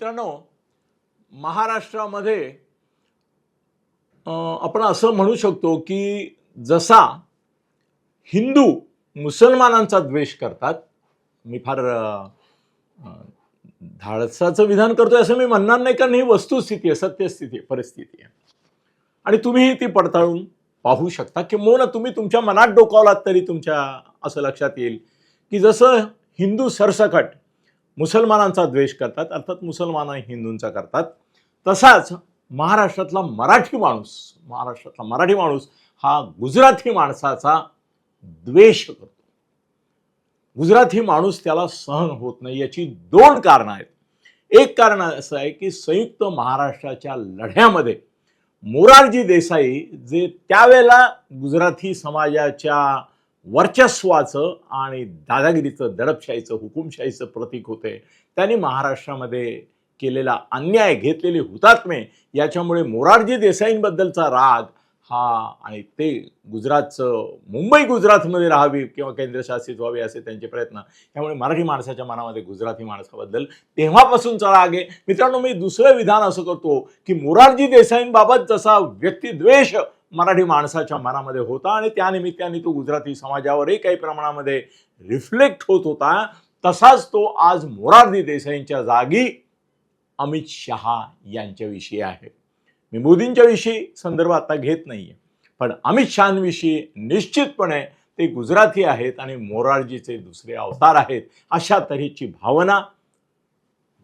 मित्रांनो महाराष्ट्रामध्ये आपण असं म्हणू शकतो की जसा हिंदू मुसलमानांचा द्वेष करतात मी फार धाडसाचं विधान करतोय असं मी म्हणणार नाही कारण ही वस्तुस्थिती आहे सत्यस्थिती आहे परिस्थिती आहे. आणि तुम्हीही ती पडताळून पाहू शकता किंवा तुम्ही तुमच्या मनात डोकावलात तरी तुमच्या असं लक्षात येईल की जसं हिंदू सरसकट मुसलमानांचा द्वेष करतात अर्थात मुसलमान हिंदूंचा करतात. तसाच महाराष्ट्रातला मराठी माणूस महाराष्ट्रातला मराठी माणूस हा गुजराती माणसाचा द्वेष करतो. गुजराती माणूस त्याला सहन होत नाही याची दोन कारणं आहेत. एक कारण असं आहे की संयुक्त महाराष्ट्राच्या लढ्यामध्ये मोरारजी देसाई जे त्यावेळेला गुजराती समाजाच्या वर्चस्वाचं आणि दादागिरीचं दडपशाहीचं हुकुमशाहीचं प्रतीक होते. त्यांनी महाराष्ट्रामध्ये केलेला अन्याय घेतलेले हुतात्मे याच्यामुळे मोरारजी देसाईंबद्दलचा राग हा आणि ते गुजरातचं मुंबई गुजरातमध्ये राहावी किंवा केंद्रशासित व्हावी असे त्यांचे प्रयत्न. त्यामुळे मराठी माणसाच्या मनामध्ये गुजराती माणसाबद्दल तेव्हापासूनचा राग आहे मित्रांनो मी दुसरं विधान असं करतो की मोरारजी देसाईंबाबत जसा व्यक्तिद्वेष मराठी माणसाच्या मनामध्ये होता आणि त्यानिमित्ताने तो गुजराती समाजावरही काही प्रमाणामध्ये रिफ्लेक्ट होत होता तसाच तो आज मोरारजी देसाईंच्या जागी अमित शहा यांच्याविषयी आहे. मी मोदींच्या विषयी संदर्भ आता घेत नाही आहे पण अमित शहाविषयी निश्चितपणे ते गुजराती आहेत आणि मोरारजीचे दुसरे अवतार आहेत अशा तऱ्हेची भावना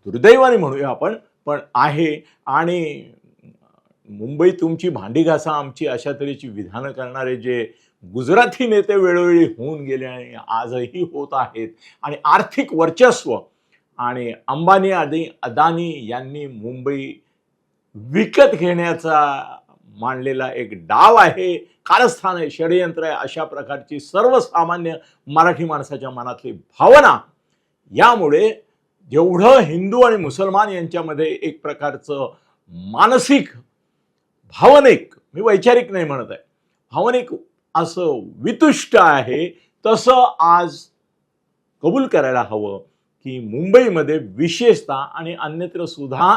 दुर्दैवाने म्हणूया आपण पण आहे. आणि मुंबई तुमची भांडी घासा आमची अशा तऱ्हेची विधानं करणारे जे गुजराती नेते वेळोवेळी होऊन गेले आणि आजही होत आहेत. आणि आर्थिक वर्चस्व आणि अंबानी आदी अदानी यांनी मुंबई विकत घेण्याचा मांडलेला एक डाव आहे. कारस्थान आहे षडयंत्र आहे अशा प्रकारची सर्वसामान्य मराठी माणसाच्या मनातली भावना. यामुळे जेवढं हिंदू आणि मुसलमान यांच्यामध्ये एक प्रकारचं मानसिक भावनिक मी वैचारिक नाही म्हणत आहे भावनिक असं वितुष्ट आहे तसं आज कबूल करायला हवं की मुंबईमध्ये विशेषतः आणि अन्यत्र सुद्धा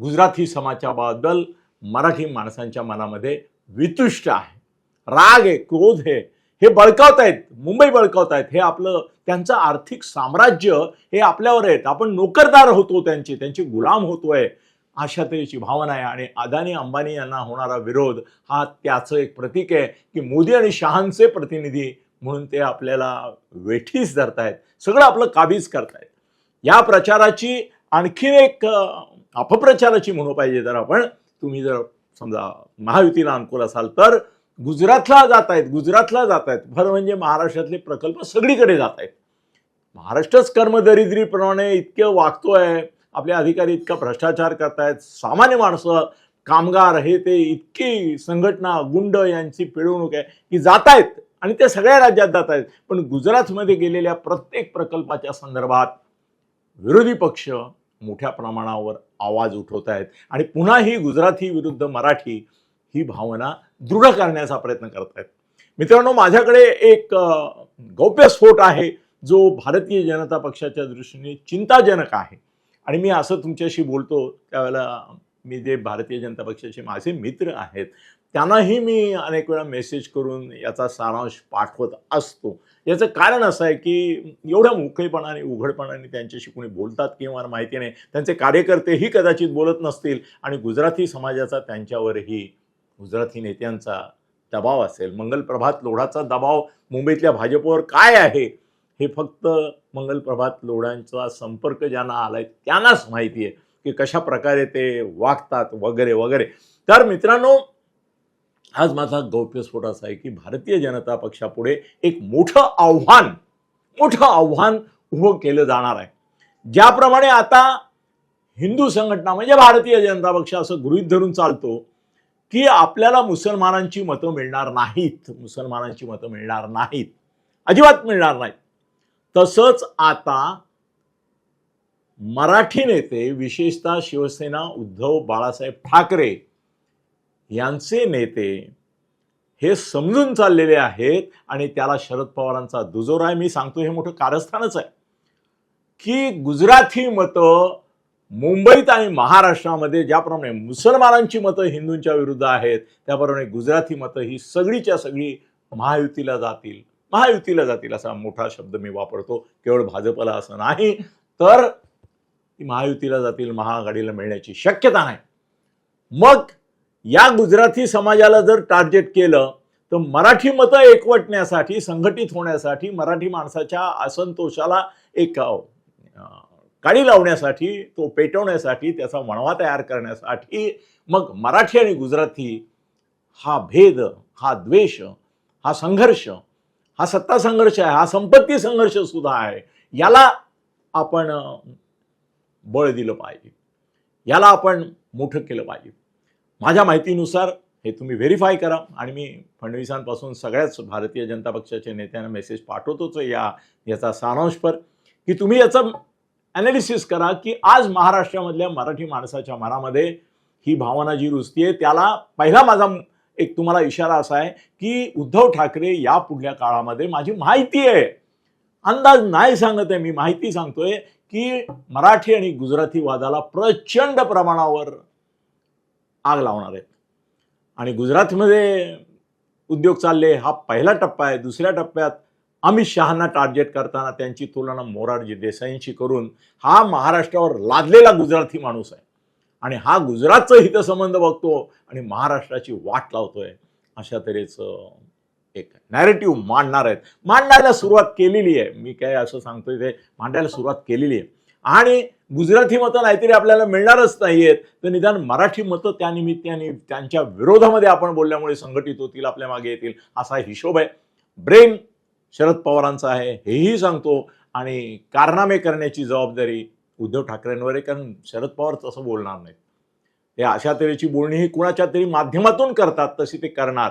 गुजराती समाजाबद्दल मराठी माणसांच्या मनामध्ये वितुष्ट आहे. राग आहे क्रोध आहे. हे बळकावतायत मुंबई बळकावतायत हे आपलं त्यांचं आर्थिक साम्राज्य हे आपल्यावर आहेत. आपण नोकरदार होतो त्यांचे त्यांचे गुलाम होतोय. अशा तऱ्हेची भावना आहे आणि अदानी अंबानी यांना होणारा विरोध हा त्याचं एक प्रतीक आहे की मोदी आणि शहांचे प्रतिनिधी म्हणून ते आपल्याला वेठीस धरतायत. सगळं आपलं काबीज करतायत. या प्रचाराची आणखीन एक अपप्रचाराची म्हणू पाहिजे तर आपण. तुम्ही जर समजा महायुतीला अनुकूल असाल तर गुजरातला जात आहेत गुजरातला जात आहेत. खरं म्हणजे महाराष्ट्रातले प्रकल्प सगळीकडे जात आहेत. महाराष्ट्रच कर्मदरिद्रीप्रमाणे इतकं वागतोय आपले अधिकारी इतका भ्रष्टाचार करतायत. सामान्य माणसं कामगार हे ते इतकी संघटना गुंड यांची पिळवणूक आहे की जात आहेत आणि ते सगळ्या राज्यात जात आहेत पण गुजरातमध्ये गेलेल्या प्रत्येक प्रकल्पाच्या संदर्भात विरोधी पक्ष मोठ्या प्रमाणावर आवाज उठवत आहेत. आणि पुन्हा ही गुजराती विरुद्ध मराठी ही भावना दृढ करण्याचा प्रयत्न करत आहेत. मित्रांनो माझ्याकडे एक गौप्यस्फोट आहे जो भारतीय जनता पक्षाच्या दृष्टीने चिंताजनक आहे. आणि मी असं तुमच्याशी बोलतो त्यावेळेला मी जे भारतीय जनता पक्षाचे माझे मित्र आहेत त्यांनाही मी अनेक वेळा मेसेज करून याचा सारांश पाठवत असतो. याचं कारण असं आहे की एवढ्या मोकळेपणाने उघडपणाने त्यांच्याशी कोणी बोलतात किंवा माहिती नाही त्यांचे कार्यकर्तेही कदाचित बोलत नसतील आणि गुजराती समाजाचा त्यांच्यावरही गुजराती नेत्यांचा दबाव असेल. मंगलप्रभात लोढाचा दबाव मुंबईतल्या भाजपवर काय आहे? हे फक्त मंगलप्रभात लोढांचा संपर्क ज्यांना आलाय त्यांनाच माहिती आहे की कशा प्रकारे ते वागतात वगैरे वगैरे. तर मित्रांनो हाच माझा गौप्यस्फोट असा आहे की भारतीय जनता पक्षापुढे एक मोठं आव्हान मोठं आव्हान उभं केलं जाणार आहे. ज्याप्रमाणे आता हिंदू संघटना म्हणजे भारतीय जनता पक्ष असं गृहीत धरून चालतो की आपल्याला मुसलमानांची मतं मिळणार नाहीत मुसलमानांची मतं मिळणार नाहीत अजिबात मिळणार नाहीत. तसंच आता मराठी नेते विशेषतः शिवसेना उद्धव बाळासाहेब ठाकरे यांचे नेते हे समजून चाललेले आहेत आणि त्याला शरद पवारांचा दुजोरा आहे. मी सांगतो हे मोठं कारस्थानच आहे. की गुजराती मतं मुंबईत आणि महाराष्ट्रामध्ये ज्याप्रमाणे मुसलमानांची मतं हिंदूंच्या विरुद्ध आहेत त्याप्रमाणे गुजराती मतं ही सगळीच्या सगळी महायुतीला जातील. महायुतीला जातील असा मोठा शब्द मी वापरतो. केवळ भाजपला असं नाही तर ती महायुतीला जातील महाआघाडीला मिळण्याची शक्यता नाही. मग या गुजराती समाजाला जर टार्गेट केलं तर मराठी मतं एकवटण्यासाठी संघटित होण्यासाठी मराठी माणसाच्या असंतोषाला एक काळी लावण्यासाठी तो पेटवण्यासाठी त्याचा वणवा तयार करण्यासाठी मग मराठी आणि गुजराती हा भेद हा द्वेष हा संघर्ष हा सत्ता संघर्ष आहे हा संपत्ती संघर्ष सुद्धा आहे याला आपण बळ दिलं पाहिजे. याला आपण मोठं केलं पाहिजे. माझ्या माहितीनुसार हे तुम्ही व्हेरीफाय करा. आणि मी फडणवीसांपासून सगळ्याच भारतीय जनता पक्षाच्या नेत्यांना मेसेज पाठवतोच या याचा सारांशपर की तुम्ही याचं ॲनालिसिस करा की आज महाराष्ट्रामधल्या मराठी माणसाच्या मनामध्ये ही भावना जी रुजतीये त्याला पहिला माझा एक तुम्हाला इशारा असा आहे की उद्धव ठाकरे या पुढल्या काळामध्ये माझी माहिती आहे. अंदाज नाही सांगत आहे मी माहिती सांगतोय की मराठी आणि गुजराती वादाला प्रचंड प्रमाणावर आग लावणार आहेत. आणि गुजरातमध्ये उद्योग चालले हा पहिला टप्पा आहे. दुसऱ्या टप्प्यात अमित शहाना टार्गेट करताना त्यांची तुलना मोरारजी देसाईंशी करून हा महाराष्ट्रावर लादलेला गुजराती माणूस आहे. आणि हा गुजरातचं हितसंबंध बघतो आणि महाराष्ट्राची वाट लावतोय. अशा तऱ्हेचं एक नॅरेटिव्ह मांडणार आहेत. मांडायला सुरुवात केलेली आहे. मी काय असं सांगतोय ते मांडायला सुरुवात केलेली आहे. आणि गुजराती मतं नाहीतरी आपल्याला मिळणारच नाहीयेत. तर निदान मराठी मतं त्या निमित्ताने त्यांच्या विरोधामध्ये आपण बोलल्यामुळे संघटित होतील आपल्या मागे येतील असा हिशोब आहे. ब्रेन शरद पवारांचा आहे हेही सांगतो. आणि कारनामे करण्याची जबाबदारी उद्धव ठाकरेंवर आहे कारण शरद पवार तसं बोलणार नाहीत. ते अशा तऱ्हेची बोलणी ही कुणाच्या तरी माध्यमातून करतात तशी ते करणार.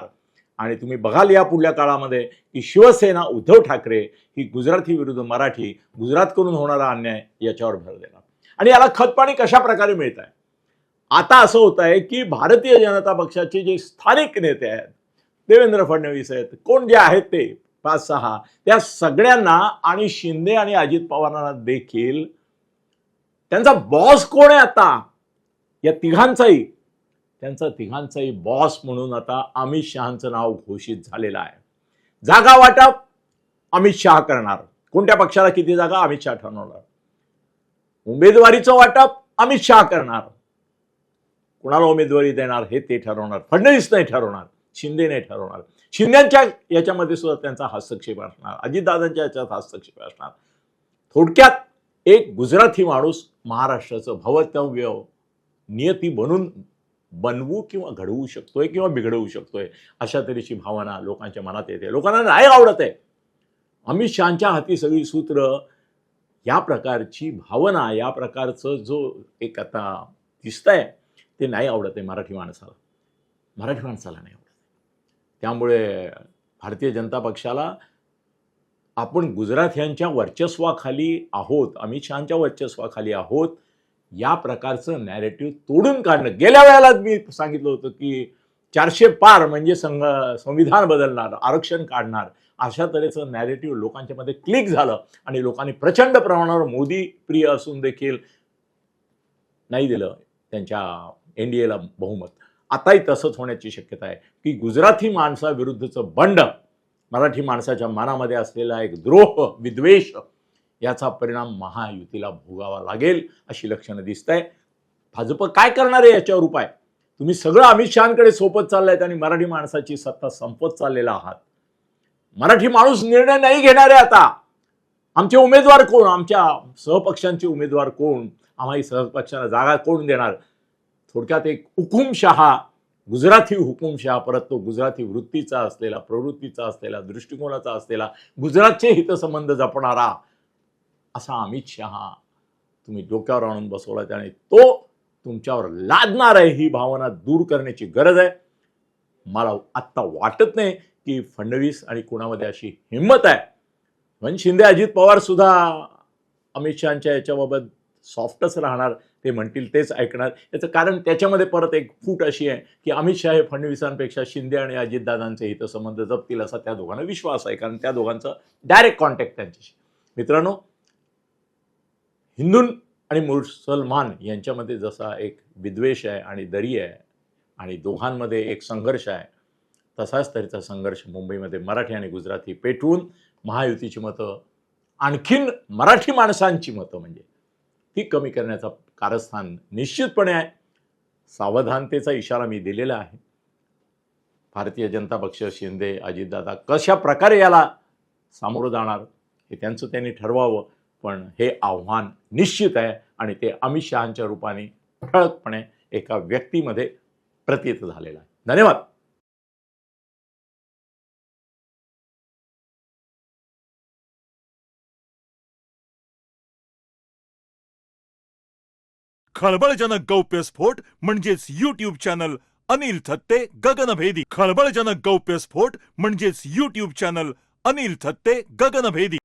आणि तुम्ही बघाल या पुढल्या काळामध्ये की शिवसेना उद्धव ठाकरे ही गुजराती विरुद्ध मराठी गुजरातकडून होणारा अन्याय याच्यावर भर देणार. आणि याला खतपाणी कशा प्रकारे मिळत आहे आता असं होत आहे की भारतीय जनता पक्षाचे जे स्थानिक नेते आहेत देवेंद्र फडणवीस आहेत कोण जे आहेत ते पाच सहा त्या सगळ्यांना आणि शिंदे आणि अजित पवारांना देखील त्यांचा बॉस कोण आहे आता? या तिघांचाही त्यांचं तिघांचाही बॉस म्हणून आता अमित शहाचं नाव घोषित झालेलं आहे. जागा वाटप अमित शहा करणार. कोणत्या पक्षाला किती जागा? अमित शहा ठरवणार. उमेदवारीचं वाटप अमित शहा करणार. कुणाला उमेदवारी देणार हे ते ठरवणार. फडणवीस नाही ठरवणार शिंदे नाही ठरवणार. शिंद्यांच्या याच्यामध्ये सुद्धा त्यांचा हस्तक्षेप असणार. अजितदादांच्या याच्यात हस्तक्षेप असणार. थोडक्यात एक गुजराती माणूस महाराष्ट्राचं भवतव्य नियती बनून बनवू किंवा घडवू शकतोय किंवा बिघडवू शकतोय अशा तऱ्हेची भावना लोकांच्या मनात येते. लोकांना नाही आवडत आहे. अमित शहाच्या हाती सगळी सूत्र या प्रकारची भावना या प्रकारचं जो एक आता दिसतंय ते नाही आवडत आहे मराठी माणसाला. मराठी माणसाला नाही आवडत. त्यामुळे भारतीय जनता पक्षाला आपण गुजरात यांच्या वर्चस्वाखाली आहोत अमित शहाच्या वर्चस्वाखाली आहोत या प्रकारचं नॅरेटिव्ह तोडून काढणं. गेल्या वेळेलाच मी सांगितलं होतं की चारशे पार म्हणजे संघ संविधान बदलणार आरक्षण काढणार अशा तऱ्हेचं नॅरेटिव्ह लोकांच्या मध्ये क्लिक झालं आणि लोकांनी प्रचंड प्रमाणावर मोदी प्रिय असून देखील नाही दिलं त्यांच्या एन डी एला बहुमत. आताही तसंच होण्याची शक्यता आहे की गुजराती माणसाविरुद्धचं बंड मराठी माणसाच्या मनामध्ये असलेला एक द्रोह विद्वेष याचा परिणाम महायुतीला भोगावा लागेल अशी लक्षणं दिसत आहे भाजप काय करणार आहे याच्यावर उपाय? तुम्ही सगळं अमित शहाकडे सोपत चाललायत आणि मराठी माणसाची सत्ता संपत चाललेला आहात. मराठी माणूस निर्णय नाही घेणार आहे आता. आमचे उमेदवार कोण? आमच्या सहपक्षांचे उमेदवार कोण? आम्हाही सहपक्षांना जागा कोण देणार? थोडक्यात एक हुकुमशहा गुजराती हुकुमशहा परत तो गुजराती वृत्तीचा असलेला प्रवृत्तीचा असलेला दृष्टिकोनाचा असलेला गुजरातचे हितसंबंध जपणारा असा अमित शहा तुम्ही डोक्यावर आणून बसवला त्याने तो तुमच्यावर लादणार आहे ही भावना दूर करण्याची गरज आहे. मला आत्ता वाटत नाही की फडणवीस आणि कुणामध्ये अशी हिंमत आहे. पण शिंदे अजित पवार सुद्धा अमित शहाच्या याच्याबाबत सॉफ्टच राहणार ते म्हणतील तेच ऐकणार. याचं कारण त्याच्यामध्ये परत एक फूट अशी आहे की अमित शहा हे फडणवीसांपेक्षा शिंदे आणि अजितदादांचे हितसंबंध जपतील असा त्या दोघांना विश्वास आहे कारण त्या दोघांचं डायरेक्ट कॉन्टॅक्ट त्यांच्याशी. मित्रांनो हिंदू आणि मुसलमान यांच्यामध्ये जसा एक विद्वेष आहे आणि दरी आहे आणि दोघांमध्ये एक संघर्ष आहे तसाच तऱ्हेचा संघर्ष मुंबईमध्ये मराठी आणि गुजराती पेटवून महायुतीची मतं आणखीन मराठी माणसांची मतं म्हणजे. ती कमी करण्याचा कारस्थान निश्चितपणे आहे. सावधानतेचा इशारा मी दिलेला आहे. भारतीय जनता पक्ष शिंदे अजितदादा कशा प्रकारे याला सामोरं जाणार हे त्यांचं त्यांनी ठरवावं. पण हे आव्हान निश्चित आहे आणि ते अमित शहांच्या रूपाने ठळकपणे एका व्यक्तीमध्ये प्रतीत झालेलं आहे. धन्यवाद. खळबळजनक गौप्यस्फोट म्हणजेच युट्यूब चॅनल अनिल थत्ते गगनभेदी. खळबळजनक गौप्यस्फोट म्हणजेच युट्यूब चॅनल अनिल थत्ते गगनभेदी.